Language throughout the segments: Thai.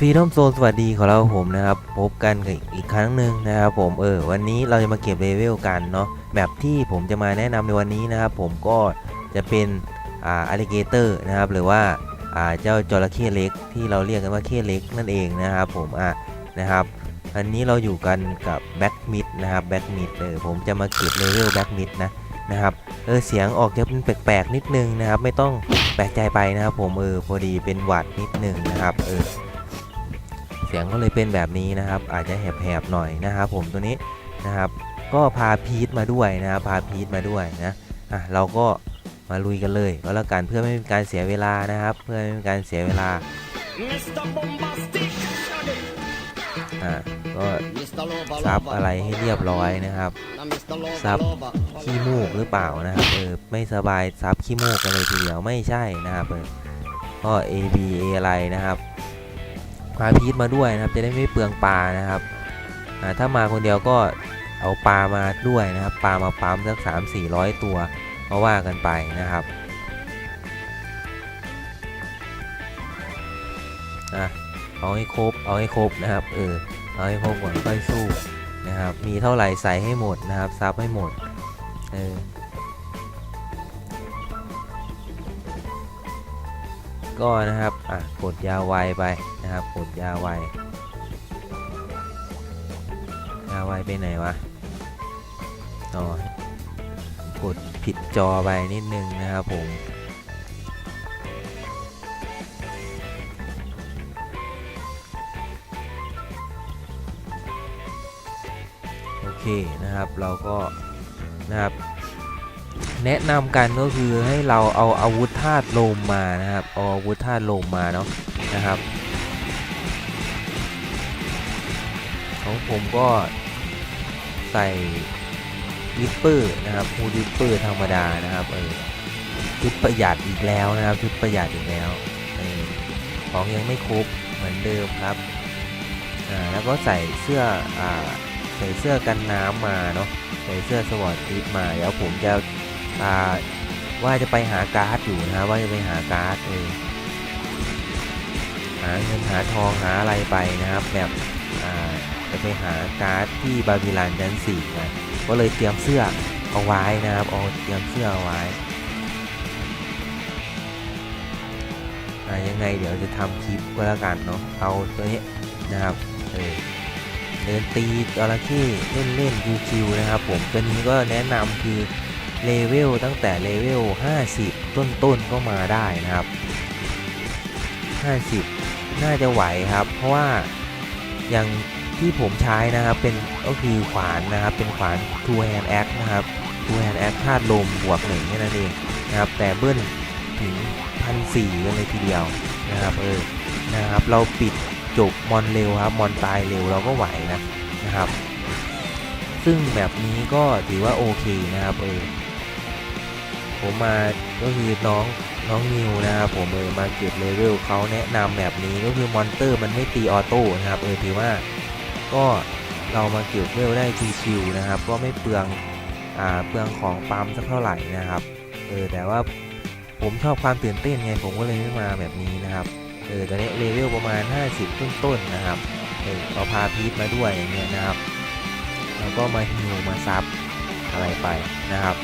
ฟรีดอมโซนสวัสดีของเราผมนะครับ พบกันอีกครั้งหนึ่งนะครับผมเออวันนี้เราจะมาเก็บเลเวลกันเนาะแบบที่ผมจะมาแนะนำในวันนี้นะครับ ผมก็จะเป็นอ่าอลิเกเตอร์นะครับ หรือว่าอ่าเจ้าจระเข้เล็กที่เราเรียกกันว่าเข้เล็กนั่นเองนะครับผมอะนะครับอันนี้เราอยู่กันกับแบ็กมิดนะครับแบ็กมิดเออผมจะมาเก็บเลเวลแบ็กมิดนะนะครับเออเสียงออกจะเป็นแปลกๆนิดนึงนะครับ ไม่ต้องแปลกใจไปนะครับ ผมเออพอดีเป็นหวัดนิดนึงนะครับเออ เสียงก็เลยเป็นแบบนี้นะครับ อาจจะแหบๆหน่อยนะครับผมตัวนี้นะครับ ก็พาพีทมาด้วยนะครับพาพีทมาด้วยนะอะเราก็มาลุยกันเลยก็แล้วกันเพื่อไม่เป็นการเสียเวลานะครับ เพื่อไม่เป็นการเสียเวลา Mr. Bombastic อะก็ Mr. Loba ซับ Loba อะไรให้เรียบร้อยนะครับนะ Mr. Loba ซับ Loba ขี้มูกหรือเปล่านะครับเออไม่สบายซับขี้มูกกันเลยทีเดียวไม่ใช่นะครับเออก็ A B A อะไรนะครับ พาพีทมาด้วยนะครับ จะได้ไม่เปลืองปลานะครับถ้ามาคนเดียวก็เอาปลามาด้วยนะครับ ปลามาปั๊มสัก3 4 0 0ตัวก็ว่ากันไปนะครับอะเอาให้ครบ เอาให้ครบนะครับ เออ เอาให้ครบก่อนค่อยสู้นะครับ มีเท่าไหร่ใส่ให้หมดนะครับ ซับให้หมด เออ ก็นะครับอะกดยาไวไปนะครับกดยาไวยาไวไปไหนวะอ๋อกดผิดจอไปนิดนึงนะครับผมโอเคนะครับเราก็นะครับ แนะนำกันก็คือให้เราเอาอาวุธธาตุลมมานะครับเอาอาวุธธาตุลมมาเนาะนะครับของผมก็ใส่ลิปเปอร์นะครับฮูลิปเปอร์ธรรมดานะครับเออชุดประหยัดอีกแล้วนะครับชุดประหยัดอีกแล้วเออของยังไม่ครบเหมือนเดิมครับอ่าแล้วก็ใส่เสื้ออ่าใส่เสื้อกันน้ำมาเนาะใส่เสื้อสวอตทิปมา เดี๋ยวผมจะ ว่าจะไปหาการ์ดอยู่นะว่าจะไปหาการ์ดเออหาเงินหาทองหาอะไรไปนะครับแบบอ่าจะไปหาการ์ดที่บาบิลานดันสี่นะก็เลยเตรียมเสื้อเอาไว้นะครับเอาเตรียมเสื้อเอาไว้ยังไงเดี๋ยวจะทำคลิปก็แล้วกันเนาะเอาตัวนี้นะครับเออเดินตีจระเข้เล่นเล่นคิวนะครับผมตัวนี้ก็แนะนำคือ เลเวลตั้งแต่เลเวล 50 ต้นๆก็มาได้นะครับ 50 น่าจะไหวครับ เพราะว่าอย่างที่ผมใช้นะครับเป็นก็คือขวานนะครับ เป็นขวาน two hand axe นะครับ two hand axe ธาตุลมบวกหนึ่งแค่นั้นเองนะครับ แต่เบิ้ลถึงพันสี่กันเลยทีเดียวนะครับเออนะครับ เราปิดจบมอนเร็วครับมอนตายเร็วเราก็ไหวนะนะครับ ซึ่งแบบนี้ก็ถือว่าโอเคนะครับเออ ผมมาก็คือน้องน้องนิวนะครับผมเออมาเก็บเลเวลเขาแนะนำแบบนี้ก็คือมอนเตอร์มันไม่ตีออโต้นะครับเออถือว่าก็เรามาเก็บเลเวลได้ชิวๆนะครับ ก็ไม่เปลืองอ่าเปลืองของปั๊มสักเท่าไหร่นะครับเออแต่ว่าผมชอบความตื่นเต้นไงผมก็เลยไม่มาแบบนี้นะครับเออตอนนี้เลเวลประมาณ 50 ต้นต้นๆนะครับเออเราพาพีทมาด้วยอย่างเงี้ยนะครับ แล้วก็มาฮิวมาซับอะไรไปนะครับ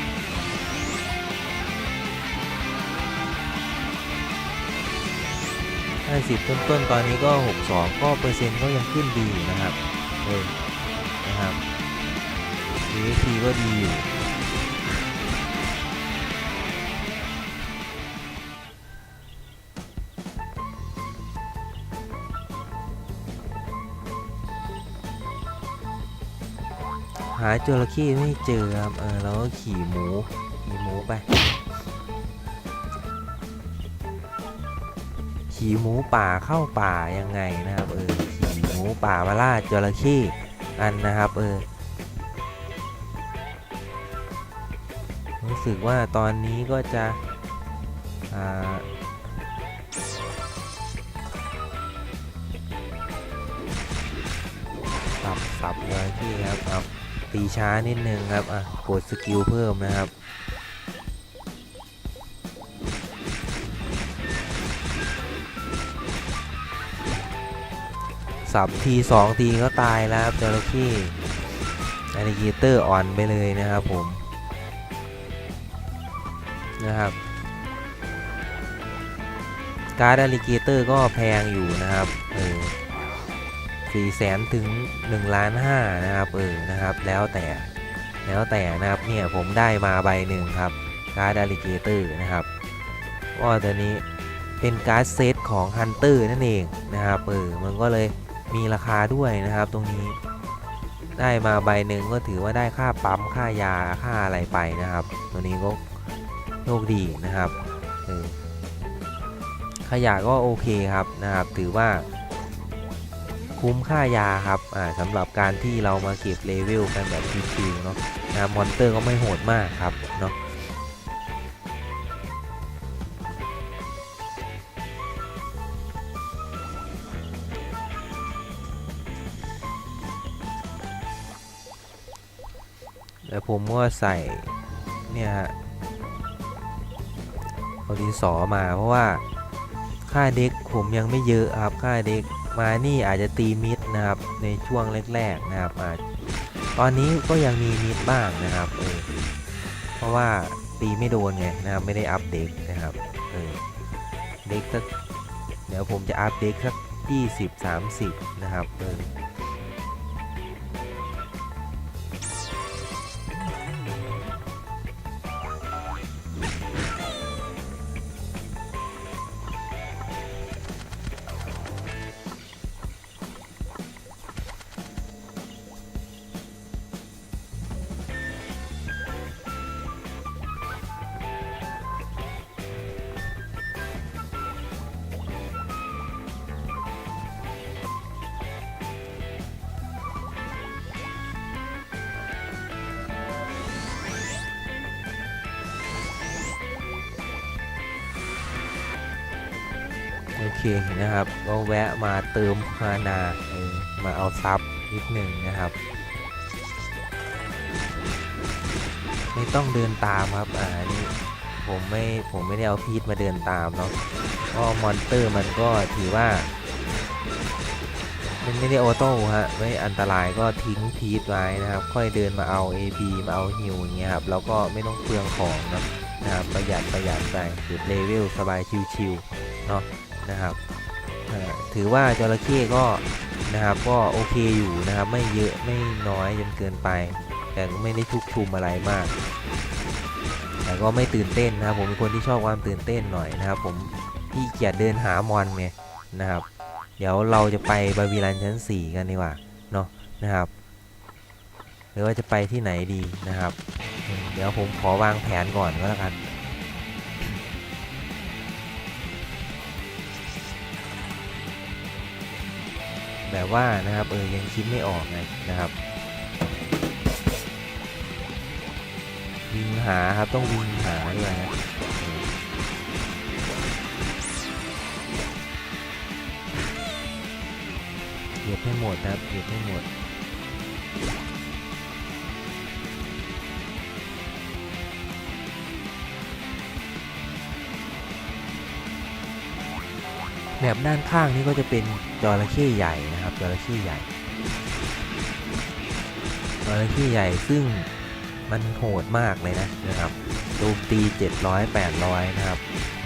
50 ต้นต้นๆตอนนี้ก็ 62 ก็เปอร์เซ็นต์ก็ยังขึ้นดีอยู่นะครับเออนะครับ EXP ก็ดีอยู่หาจระเข้ไม่เจอครับ เออเราก็ขี่หมู ขี่หมูไป ขี่หมูป่าเข้าป่ายังไงนะครับเออขี่หมูป่ามาล่าจระเข้กันนะครับเออรู้สึกว่าตอนนี้ก็จะอ่าสับสับจระเข้ครับเอาตีช้านิดนึงครับอะกดสกิลเพิ่มนะครับ สับทีสองทีก็ตายแล้วครับจระเข้อ l ลิเกเตอร์อ่อนไปเลยนะครับผมนะครับการ์ดอลิเกเตอร์ก็แพงอยู่นะครับเออสี่แสนถึง1ล้านห้านะครับเออนะครับแล้วแต่แล้วแต่นะครับเนี่ยผมได้มาใบหนึ่งครับการ์ดอลิเกเตอร์นะครับก็ตัวนี้เป็นการ์ดเซตของฮันเตอร์นั่นเองนะครับเออมันก็เลย มีราคาด้วยนะครับตรงนี้ ได้มาใบหนึ่งก็ถือว่าได้ค่าปั๊มค่ายาค่าอะไรไปนะครับตัวนี้ก็โชคดีนะครับขยะก็โอเคครับนะครับ ถือว่าคุ้มค่ายาครับอ่าสำหรับการที่เรามาเก็บเลเวลกันแบบชิวๆเนาะนะมอนเตอร์ก็ไม่โหดมากครับเนาะ แล้วผมก็ใส่เนี่ยฮะเอาดินสอมาเพราะว่าค่าเด็กผมยังไม่เยอะครับค่าเด็กมานี่อาจจะตีมิดนะครับในช่วงแรกๆนะครับอาจตอนนี้ก็ยังมีมิดบ้างนะครับเออเพราะว่าตีไม่โดนไงนะครับไม่ได้อัพเด็กนะครับเออเด็กสักเดี๋ยวผมจะอัพเด็กสัก20 30 นะครับเออ นะครับ ก็แวะมาเติมมานาเอมาเอาซับนิดหนึ่งนะครับ ไม่ต้องเดินตามครับอ่านี่ผมไม่ผมไม่ได้เอาพีทมาเดินตามเนาะเพราะมอนเตอร์มันก็ถือว่ามันไม่ได้ออโต้ฮะไม่อันตรายก็ทิ้งพีทไว้นะครับ ค่อยเดินมาเอา AB มาเอาฮิวอย่างเงี้ยครับแล้วก็ไม่ต้องเปลืองของนะนะครับประหยัดประหยัดไปจุดเลเวลสบายชิวๆเนาะ นะครับถือว่าจระเข้ก็นะครับก็โอเคอยู่นะครับไม่เยอะไม่น้อยจนเกินไป แต่ก็ไม่ได้ทุกชุมอะไรมาก แต่ก็ไม่ตื่นเต้นนะครับ ผมเป็นคนที่ชอบความตื่นเต้นหน่อยนะครับ ผมที่เกียจเดินหามอนไงนะครับ เดี๋ยวเราจะไปบาบิลันชั้น 4 กันดีกว่าเนาะนะครับ หรือว่าจะไปที่ไหนดีนะครับ เดี๋ยวผมขอวางแผนก่อนก็แล้วกัน แบบว่านะครับเออยังคิดไม่ออกไงนะครับวิ่งหาครับต้องวิ่งหาด้วยนะเหยียบให้หมดครับเหยียบให้หมดแบบด้านข้างนี่ก็จะเป็นจระเข้ใหญ่นะ รับจระเข้ใหญ่จระเข้ใหญ่ซึ่งมันโหดมากเลยนะนะครับโจมตี 700 800 นะครับ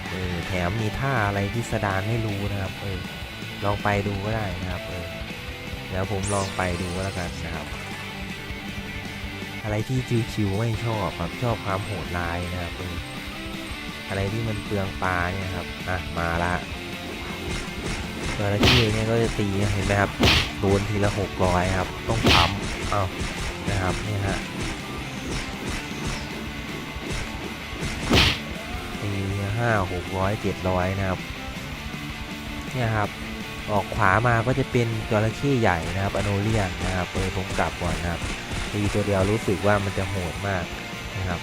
เออแถมมีท่าอะไรที่สดานให้รู้นะครับเออลองไปดูก็ได้นะครับเออเดี๋ยวผมลองไปดูก็แล้วกันนะครับ อะไรที่ชิวๆไม่ชอบครับชอบความโหดร้ายนะครับเอออะไรที่มันเปลืองปลาเนี่ยครับอะมาละ จระเข้เนี่ยก็จะตีเห็นไหมครับโดนทีละหกร้อยครับต้องปั๊มเอานะครับนี่ฮะตีห้าหกร้อยเจ็ดร้อยนะครับเนี่ยครับออกขวามาก็จะเป็นจระเข้ใหญ่นะครับอโนเลียนนะครับเออผมกลับก่อนนะครับตีตัวเดียวรู้สึกว่ามันจะโหดมากนะครับ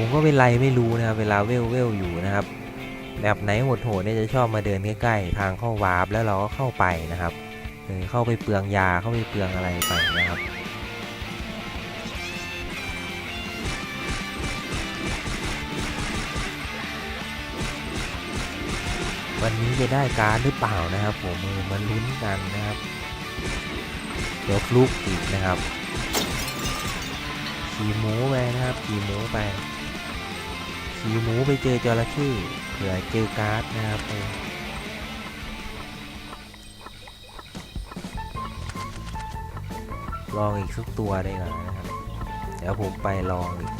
ผมก็เป็นไรไม่รู้นะครับเวลาเวลเวลอยู่นะครับ แบบไหนโหดโหดเนี่ยจะชอบมาเดินใกล้ๆทางเข้าวาร์ปแล้วเราก็เข้าไปนะครับเออเข้าไปเปลืองยาเข้าไปเปลืองอะไรไปนะครับวันนี้จะได้การดหรือเปล่านะครับ ผมเออมาลุ้นกันนะครับ เดี๋ยวฟลุกอีกนะครับขี่หมูไปนะครับขี่หมูไป ขี่หมูไปเจอจระเข้เผื่อเจอการ์ดนะครับเลองอีกสักตัวได้ก่อนนะครับ เดี๋ยวผมไปลองอีก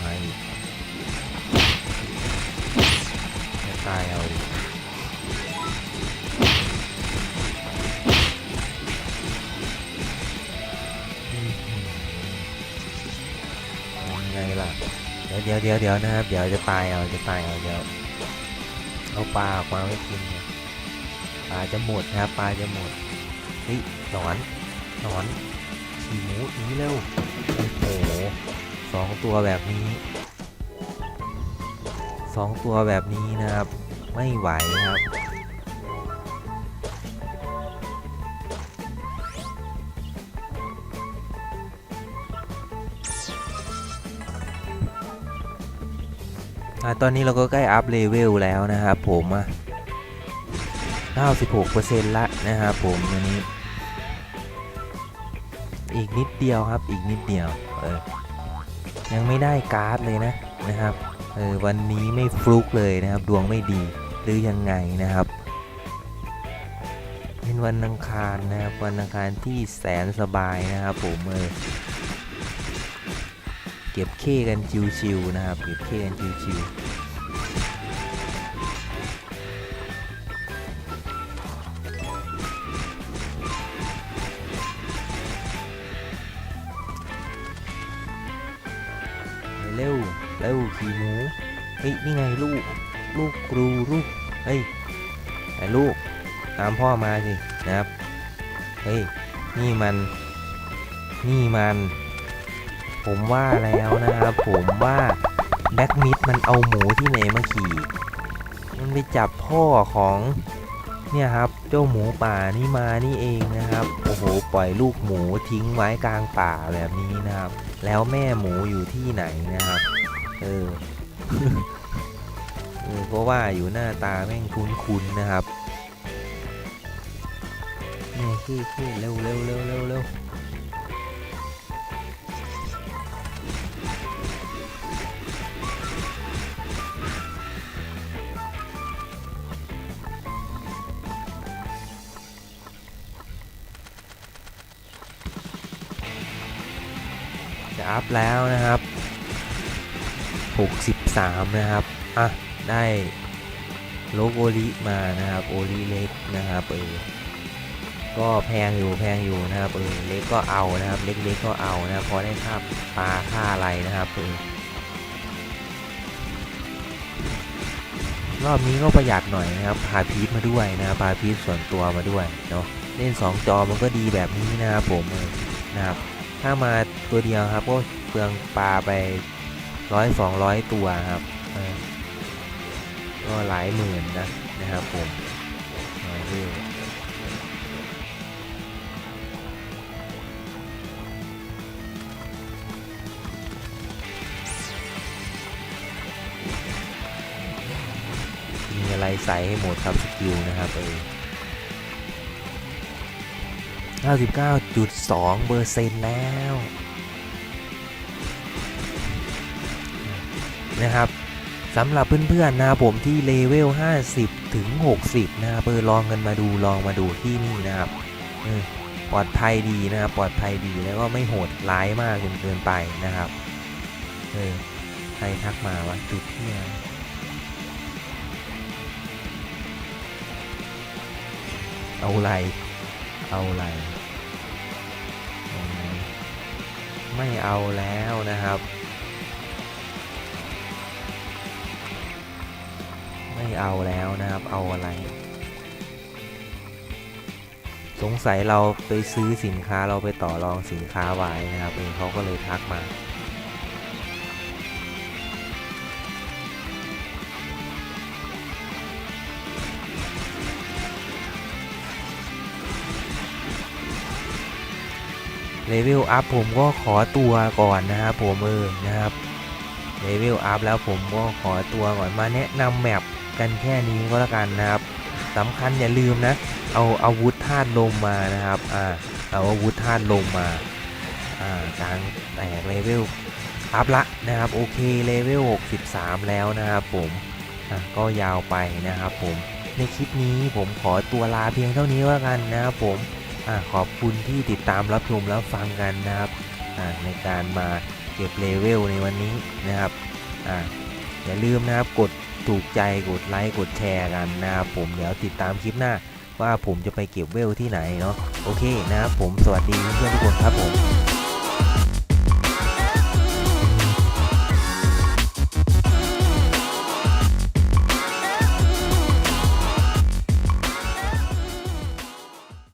ไม่ตายเอาดิ เดี๋ยวเดี๋ยวเดี๋ยวนะครับ เดี๋ยวจะตายเอาจะตายเอาเดี๋ยวเอาปลาออกมาไว้กินปลาจะหมดนะครับปลาจะหมดเฮ้ยหนอนหนอนขี่หมูนี้เร็วโอ้โหสองตัวแบบนี้สองตัวแบบนี้นะครับ ไม่ไหวครับ ตอนนี้เราก็ใกล้อัพเลเวลแล้วนะครับผมอะ96%ละนะครับผมอันนี้ อีกนิดเดียวครับอีกนิดเดียวเออยังไม่ได้การ์ดเลยนะนะครับเออวันนี้ไม่ฟลุกเลยนะครับ ดวงไม่ดีหรือยังไงนะครับเป็นวันอังคารนะครับวันอังคารที่แสนสบายนะครับผมเออ เก็บเคกันชิวๆนะครับ เก็บเคกันชิวๆเร็วเร็วขี่หมูเฮ้ยนี่ไงลูก ลูกครูลูกเฮ้ยไอ้ลูกตามพ่อมาสินะครับ เฮ้ย นี่มัน นี่มัน ผมว่าแล้วนะครับผมว่าแบ็กมิดมันเอาหมูที่ไหนมาขี่ มันไปจับพ่อของเนี่ยครับเจ้าหมูป่านี่มานี่เองนะครับ โอ้โหปล่อยลูกหมูทิ้งไว้กลางป่าแบบนี้นะครับ แล้วแม่หมูอยู่ที่ไหนนะครับ เออเออเพราะว่าอยู่หน้าตาแม่งคุ้นๆนะครับเนี่ยขี้ขี้เร็วเร็วเร็วเร็วเร็ว อัพแล้วนะครับ 63 นะครับ อะ ได้โลโกโอลิมานะครับ โอลิเล็กนะครับเออก็แพงอยู่แพงอยู่นะครับเออเล็กก็เอานะครับ เล็กๆกก็เอานะครับพอได้ค่าปลาค่าอะไรนะครับเออรอบนี้ก็ประหยัดหน่อยนะครับพาพีทมาด้วยนะพาพีทส่วนตัวมาด้วยเนาะเล่น 2 จอมันก็ดีแบบนี้นะครับผมนะครับ ถ้ามาตัวเดียวครับก็เปลืองปลาไปร้อยสองร้อยตัวครับก็หลายหมื่นนะนะครับผมมาเรื่อยมีอะไรใส่ให้หมดครับสกิลนะครับเออ 99.2เปอร์เซ็นต์แล้ว นะครับสำหรับเพื่อนๆนะผมที่เลเวล 50 ถึง 60 นะครับเออลองกันมาดูลองมาดูที่นี่นะครับปลอดภัยดีนะครับปลอดภัยดีแล้วก็ไม่โหดร้ายมากจนเกินไปนะครับเออใครทักมาวะจุดเนี่ยเอาอะไร เอาอะไรไม่เอาแล้วนะครับ ไม่เอาแล้วนะครับ เอาอะไร สงสัยเราไปซื้อสินค้าเราไปต่อรองสินค้าไว้นะครับเองเขาก็เลยทักมา เลเวลอัพผมก็ขอตัวก่อนนะครับผมเออนะครับเลเวลอัพแล้วผมก็ขอตัวก่อนมาแนะนำแมปกันแค่นี้ก็แล้วกันนะครับสำคัญอย่าลืมนะ เอาอาวุธธาตุลมมานะครับอ่าเอาอาวุธธาตุลมมาอ่ากลางแตกเลเวลอัพละนะครับโอเคเลเวล63 แล้วนะครับผมอะก็ยาวไปนะครับผมในคลิปนี้ผมขอตัวลาเพียงเท่านี้ก็แล้วกันนะครับผม ขอบคุณที่ติดตามรับชมแล้วฟังกันนะครับในการมาเก็บเลเวลในวันนี้นะครับออย่าลืมนะครับกดถูกใจกดไลค์กดแชร์กันนะครับผมเดี๋ยวติดตามคลิปหน้า ว่าผมจะไปเก็บเวลที่ไหนเนาะโอเคนะครับผมสวัสดีเพื่อนทุกคนครับผม